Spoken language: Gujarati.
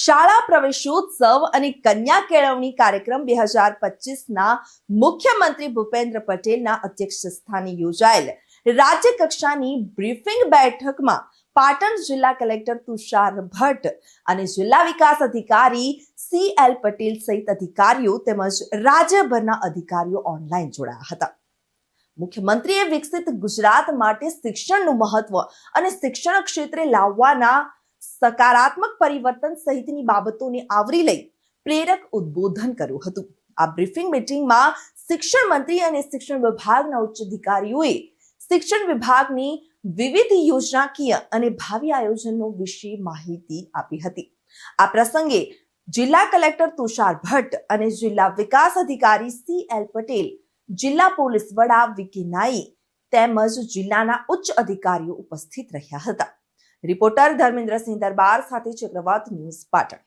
શાળા પ્રવેશોત્સવ અને કન્યા કેળવણી કાર્યક્રમ બે હજાર પચીસના મુખ્યમંત્રી ભૂપેન્દ્ર પટેલના અધ્યક્ષ સ્થાને યોજાયેલ. રાજ્ય કક્ષાની બ્રીફિંગ બેઠકમાં પાટણ જિલ્લા કલેક્ટર તુષાર ભટ્ટ અને જિલ્લા વિકાસ અધિકારી સી એલ પટેલ સહિત અધિકારીઓ તેમજ રાજ્યભરના અધિકારીઓ ઓનલાઈન જોડાયા હતા. મુખ્યમંત્રીએ વિકસિત ગુજરાત માટે શિક્ષણનું મહત્વ અને શિક્ષણ ક્ષેત્રે લાવવાના સકારાત્મક પરિવર્તન સહિતની બાબતોને આવરી લઈ પ્રેરક ઉદ્બોધન કર્યું હતું. આ બ્રીફિંગ મીટિંગમાં શિક્ષણ મંત્રી અને શિક્ષણ વિભાગના ઉચ્ચ અધિકારીઓએ શિક્ષણ વિભાગની વિવિધ યોજનાકીય અને ભાવિ આયોજનો વિશે માહિતી આપી હતી. આ પ્રસંગે જિલ્લા કલેક્ટર તુષાર ભટ્ટ અને જિલ્લા વિકાસ અધિકારી સી એલ પટેલ, જિલ્લા પોલીસ વડા વિકી નાઈ તેમજ જિલ્લાના ઉચ્ચ અધિકારીઓ ઉપસ્થિત રહ્યા હતા. રિપોર્ટર ધર્મેન્દ્રસિંહ દરબાર સાથે ચક્રવાત ન્યૂઝ પાટણ.